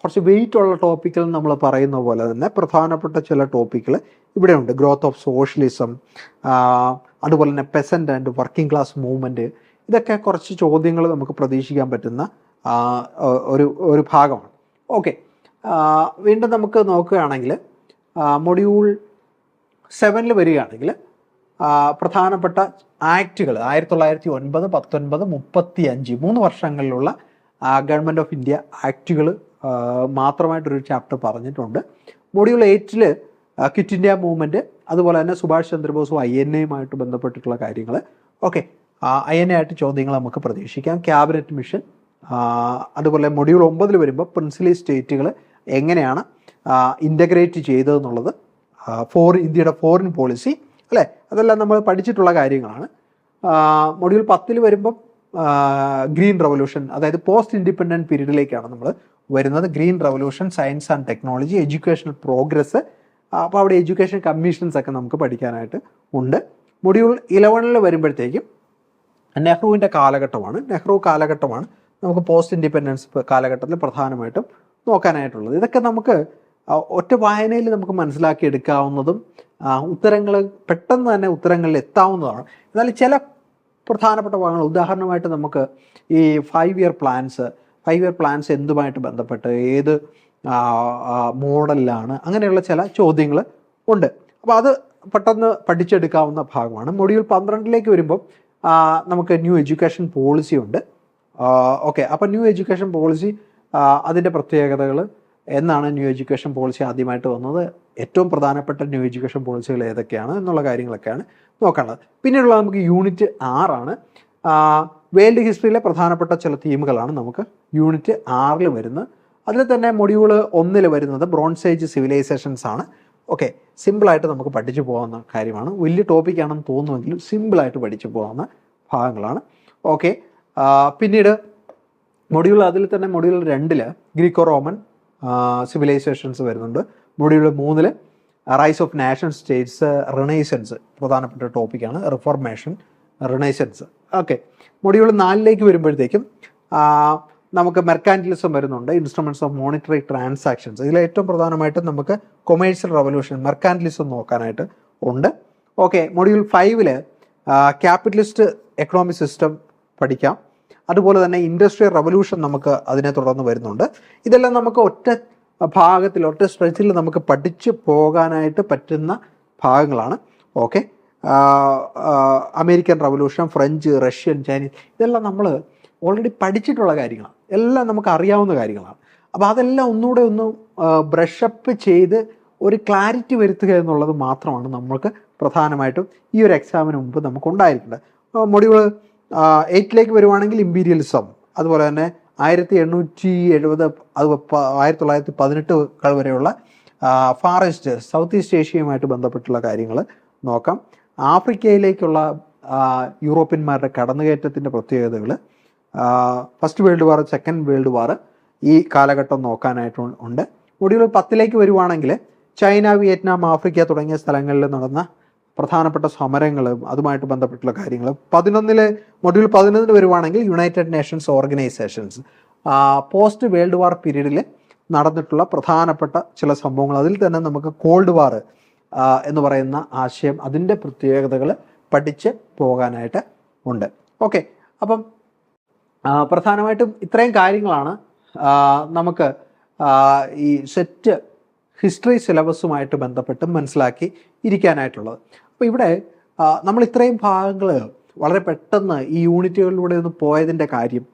കുറച്ച് വെയിറ്റ് ഉള്ള ടോപ്പിക്കുകൾ നമ്മൾ പറയുന്ന പോലെ തന്നെ പ്രധാനപ്പെട്ട ചില ടോപ്പിക്കുകൾ ഇവിടെയുണ്ട്. ഗ്രോത്ത് ഓഫ് സോഷ്യലിസം അതുപോലെ തന്നെ peasant and working class movement ഇതൊക്കെ കുറച്ച് ചോദ്യങ്ങൾ നമുക്ക് പ്രതീക്ഷിക്കാൻ പറ്റുന്ന ഒരു ഒരു ഭാഗമാണ്. ഓക്കെ വീണ്ടും നമുക്ക് നോക്കുകയാണെങ്കിൽ മൊഡ്യൂൾ സെവനിൽ വരികയാണെങ്കിൽ പ്രധാനപ്പെട്ട ആക്റ്റുകൾ ആയിരത്തി തൊള്ളായിരത്തി ഒൻപത് പത്തൊൻപത് മുപ്പത്തി അഞ്ച് മൂന്ന് വർഷങ്ങളിലുള്ള ഗവൺമെന്റ് ഓഫ് ഇന്ത്യ ആക്റ്റുകൾ മാത്രമായിട്ടൊരു ചാപ്റ്റർ പറഞ്ഞിട്ടുണ്ട്. മൊഡ്യൂൾ എയ്റ്റിൽ ക്വിറ്റ് ഇന്ത്യ മൂവ്മെന്റ് അതുപോലെ തന്നെ സുഭാഷ് ചന്ദ്രബോസും ഐ എൻ എയുമായിട്ട് ബന്ധപ്പെട്ടിട്ടുള്ള കാര്യങ്ങൾ ഓക്കെ ഐ എൻ എ ആയിട്ട് ചോദ്യങ്ങൾ നമുക്ക് പ്രതീക്ഷിക്കാം. ക്യാബിനറ്റ് മിഷൻ അതുപോലെ മൊഡ്യൂൾ ഒമ്പതിൽ വരുമ്പോൾ പ്രിൻസിലി സ്റ്റേറ്റുകൾ എങ്ങനെയാണ് ഇന്റഗ്രേറ്റ് ചെയ്തതെന്നുള്ളത് ഫോർ ഇന്ത്യയുടെ ഫോറിൻ പോളിസി അല്ലേ? അതെല്ലാം നമ്മൾ പഠിച്ചിട്ടുള്ള കാര്യങ്ങളാണ്. മൊഡ്യൂൾ പത്തിൽ വരുമ്പം ഗ്രീൻ റവല്യൂഷൻ അതായത് പോസ്റ്റ് ഇൻഡിപെൻഡന്റ് പീരീഡിലേക്കാണ് നമ്മൾ വരുന്നത്. Green revolution science and technology educational progress അപ്പോൾ അവിടെ എഡ്യൂക്കേഷൻ കമ്മീഷൻസ് ഒക്കെ നമുക്ക് പഠിക്കാനായിട്ട് ഉണ്ട്. മൊഡ്യൂൾ ഇലവനിൽ വരുമ്പോഴത്തേക്കും നെഹ്റുവിന്റെ കാലഘട്ടമാണ്. നെഹ്റു കാലഘട്ടമാണ് നമുക്ക് പോസ്റ്റ് ഇൻഡിപെൻഡൻസ് കാലഘട്ടത്തിൽ പ്രധാനമായിട്ടും നോക്കാനായിട്ടുള്ളത്. ഇതൊക്കെ നമുക്ക് ഒറ്റ വായനയിൽ നമുക്ക് മനസ്സിലാക്കിയെടുക്കാവുന്നതും ഉത്തരങ്ങൾ പെട്ടെന്ന് തന്നെ ഉത്തരങ്ങളിൽ എത്താവുന്നതാണ്. എന്നാൽ ചില പ്രധാനപ്പെട്ട ഭാഗങ്ങൾ ഉദാഹരണമായിട്ട് നമുക്ക് ഈ five year plans five year plans എന്തുമായിട്ട് ബന്ധപ്പെട്ട് ഏത് മോഡലിലാണ് അങ്ങനെയുള്ള ചില ചോദ്യങ്ങൾ ഉണ്ട്. അപ്പോൾ അത് പെട്ടെന്ന് പഠിച്ചെടുക്കാവുന്ന ഭാഗമാണ്. മൊഡ്യൂൾ പന്ത്രണ്ടിലേക്ക് വരുമ്പോൾ നമുക്ക് ന്യൂ എഡ്യൂക്കേഷൻ പോളിസി ഉണ്ട്. ഓക്കെ അപ്പോൾ ന്യൂ എഡ്യൂക്കേഷൻ പോളിസി അതിന്റെ പ്രത്യേകതകൾ എന്നാണ് ന്യൂ എഡ്യൂക്കേഷൻ പോളിസി ആദ്യമായിട്ട് വന്നത്. ഏറ്റവും പ്രധാനപ്പെട്ട ന്യൂ എഡ്യൂക്കേഷൻ പോളിസികൾ ഏതൊക്കെയാണ് എന്നുള്ള കാര്യങ്ങളൊക്കെയാണ് നോക്കാനുള്ളത്. പിന്നീടുള്ള നമുക്ക് യൂണിറ്റ് ആറാണ്. വേൾഡ് ഹിസ്റ്ററിയിലെ പ്രധാനപ്പെട്ട ചില തീമുകളാണ് നമുക്ക് യൂണിറ്റ് ആറിൽ വരുന്നത്. അതിൽ തന്നെ മൊഡ്യൂൾ ഒന്നിൽ വരുന്നത് ബ്രോൺസ് ഏജ് സിവിലൈസേഷൻസ് ആണ്. ഓക്കെ സിമ്പിളായിട്ട് നമുക്ക് പഠിച്ചു പോകാവുന്ന കാര്യമാണ്. വലിയ ടോപ്പിക്കാണെന്ന് തോന്നുമെങ്കിലും സിമ്പിളായിട്ട് പഠിച്ചു പോകാവുന്ന ഭാഗങ്ങളാണ്. ഓക്കെ പിന്നീട് മൊഡ്യൂൾ അതിൽ തന്നെ മൊഡ്യൂൾ രണ്ടിൽ ഗ്രീക്കോ റോമൻ സിവിലൈസേഷൻസ് വരുന്നുണ്ട്. മൊഡ്യൂൾ മൂന്നിൽ rise of nation states renaissance പ്രധാനപ്പെട്ട ടോപ്പിക്കാണ് റിഫോർമേഷൻ റിനൈസൻസ് ഓക്കെ മൊഡ്യൂൾ നാലിലേക്ക് വരുമ്പോഴത്തേക്കും നമുക്ക് മെർക്കാന്റലിസം വരുന്നുണ്ട്. ഇൻസ്ട്രുമെന്റ്സ് ഓഫ് മോണിറ്ററി ട്രാൻസാക്ഷൻസ് ഇതിൽ ഏറ്റവും പ്രധാനമായിട്ടും നമുക്ക് കൊമേഴ്ഷ്യൽ റവല്യൂഷൻ മെർക്കാന്റലിസം നോക്കാനായിട്ട് ഉണ്ട്. ഓക്കെ മൊഡ്യൂൾ ഫൈവിൽ ക്യാപിറ്റലിസ്റ്റ് എക്കണോമിക് സിസ്റ്റം പഠിക്കാം. അതുപോലെ തന്നെ ഇൻഡസ്ട്രിയൽ റവല്യൂഷൻ നമുക്ക് അതിനെ തുടർന്ന് വരുന്നുണ്ട്. ഇതെല്ലാം നമുക്ക് ഒറ്റ ഭാഗത്തിൽ ഒറ്റ സ്ട്രെച്ചിൽ നമുക്ക് പഠിച്ചു പോകാനായിട്ട് പറ്റുന്ന ഭാഗങ്ങളാണ്. Okay. American revolution French Russian Chinese ഇതെല്ലാം നമ്മൾ ഓൾറെഡി പഠിച്ചിട്ടുള്ള കാര്യങ്ങളാണ്. എല്ലാം നമുക്ക് അറിയാവുന്ന കാര്യങ്ങളാണ്. അപ്പോൾ അതെല്ലാം ഒന്നുകൂടെ ഒന്ന് ബ്രഷപ്പ് ചെയ്ത് ഒരു ക്ലാരിറ്റി വരുത്തുക എന്നുള്ളത് മാത്രമാണ് നമ്മൾക്ക് പ്രധാനമായിട്ടും ഈ ഒരു എക്സാമിന് മുമ്പ് നമുക്ക് ഉണ്ടായിരിക്കേണ്ടത്. മൊഡ്യൂൾ എയ്റ്റിലേക്ക് വരുവാണെങ്കിൽ ഇമ്പീരിയലിസം അതുപോലെ തന്നെ ആയിരത്തി എണ്ണൂറ്റി എഴുപത് അത് ആയിരത്തി തൊള്ളായിരത്തി പതിനെട്ട് വരെയുള്ള ഫാറസ്റ്റ് സൗത്ത് ഈസ്റ്റ് ഏഷ്യയുമായിട്ട് ബന്ധപ്പെട്ടുള്ള കാര്യങ്ങൾ നോക്കാം. ആഫ്രിക്കയിലേക്കുള്ള യൂറോപ്യന്മാരുടെ കടന്നുകയറ്റത്തിന്റെ പ്രത്യേകതകൾ first world war second world war ഈ കാലഘട്ടം നോക്കാനായിട്ട് ഉണ്ട്. ഒടുവിൽ പത്തിലേക്ക് വരുവാണെങ്കിൽ ചൈന വിയറ്റ്നാം ആഫ്രിക്ക തുടങ്ങിയ സ്ഥലങ്ങളിൽ നടന്ന പ്രധാനപ്പെട്ട സമരങ്ങളും അതുമായിട്ട് ബന്ധപ്പെട്ടുള്ള കാര്യങ്ങൾ പതിനൊന്നിലെ മൊഡ്യൂൾ പതിനൊന്നിൽ വരുവാണെങ്കിൽ united nations organisations post world war പീരീഡിൽ നടന്നിട്ടുള്ള പ്രധാനപ്പെട്ട ചില സംഭവങ്ങൾ. അതിൽ തന്നെ നമുക്ക് കോൾഡ് വാർ എന്ന് പറയുന്ന ആശയം അതിന്റെ പ്രത്യേകതകൾ പഠിച്ച് പോകാനായിട്ട് ഉണ്ട്. ഓക്കെ അപ്പം പ്രധാനമായിട്ടും ഇത്രയും കാര്യങ്ങളാണ് നമുക്ക് ഈ സെറ്റ് ഹിസ്റ്ററി സിലബസുമായിട്ട് ബന്ധപ്പെട്ട് മനസ്സിലാക്കി ഇരിക്കാനായിട്ടുള്ളത്. അപ്പോൾ ഇവിടെ നമ്മൾ ഇത്രയും ഭാഗങ്ങൾ വളരെ പെട്ടെന്ന് ഈ യൂണിറ്റുകളിലൂടെ ഒന്ന് പോയതിന്റെ കാര്യം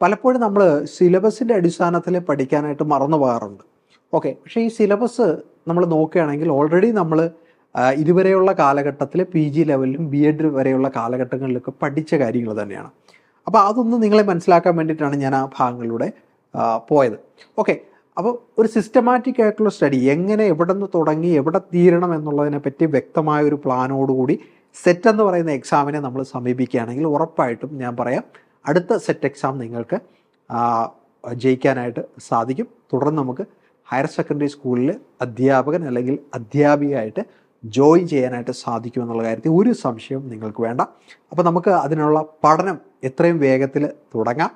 പലപ്പോഴും നമ്മൾ സിലബസിന്റെ അടിസ്ഥാനത്തിൽ പഠിക്കാനായിട്ട് മറന്നു പോകാറുണ്ട്. ഓക്കെ പക്ഷേ ഈ സിലബസ് നമ്മൾ നോക്കുകയാണെങ്കിൽ ഓൾറെഡി നമ്മൾ ഇതുവരെയുള്ള കാലഘട്ടത്തിൽ പി ജി ലെവലിലും ബി എഡ് വരെയുള്ള കാലഘട്ടങ്ങളിലൊക്കെ പഠിച്ച കാര്യങ്ങൾ തന്നെയാണ്. അപ്പോൾ അതൊന്ന് നിങ്ങളെ മനസ്സിലാക്കാൻ വേണ്ടിയിട്ടാണ് ഞാൻ ആ ഭാഗങ്ങളിലൂടെ പോയത്. ഓക്കെ അപ്പോൾ ഒരു സിസ്റ്റമാറ്റിക് ആയിട്ടുള്ള സ്റ്റഡി എങ്ങനെ എവിടെ നിന്ന് തുടങ്ങി എവിടെ തീരണം എന്നുള്ളതിനെ പറ്റി വ്യക്തമായ ഒരു പ്ലാനോടുകൂടി സെറ്റ് എന്ന് പറയുന്ന എക്സാമിനെ നമ്മൾ സമീപിക്കുകയാണെങ്കിൽ ഉറപ്പായിട്ടും ഞാൻ പറയാം അടുത്ത സെറ്റ് എക്സാം നിങ്ങൾക്ക് ജയിക്കാനായിട്ട് സാധിക്കും. തുടർന്ന് നമുക്ക് ഹയർ സെക്കൻഡറി സ്കൂളിൽ അധ്യാപകൻ അല്ലെങ്കിൽ അധ്യാപികയായിട്ട് ജോയിൻ ചെയ്യാനായിട്ട് സാധിക്കും എന്നുള്ള കാര്യത്തിൽ ഒരു സംശയവും നിങ്ങൾക്ക് വേണ്ട. അപ്പോൾ നമുക്ക് അതിനുള്ള പഠനം എത്രയും വേഗത്തിൽ തുടങ്ങാം.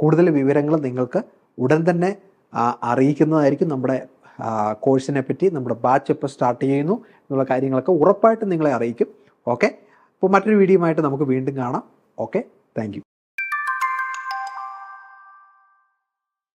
കൂടുതൽ വിവരങ്ങൾ നിങ്ങൾക്ക് ഉടൻ തന്നെ അറിയിക്കുന്നതായിരിക്കും നമ്മുടെ കോഴ്സിനെ പറ്റി. നമ്മുടെ ബാച്ച് എപ്പോൾ സ്റ്റാർട്ട് ചെയ്യുന്നു എന്നുള്ള കാര്യങ്ങളൊക്കെ ഉറപ്പായിട്ടും നിങ്ങളെ അറിയിക്കും. ഓക്കെ? അപ്പോൾ മറ്റൊരു വീഡിയോയുമായിട്ട് നമുക്ക് വീണ്ടും കാണാം. ഓക്കെ? താങ്ക്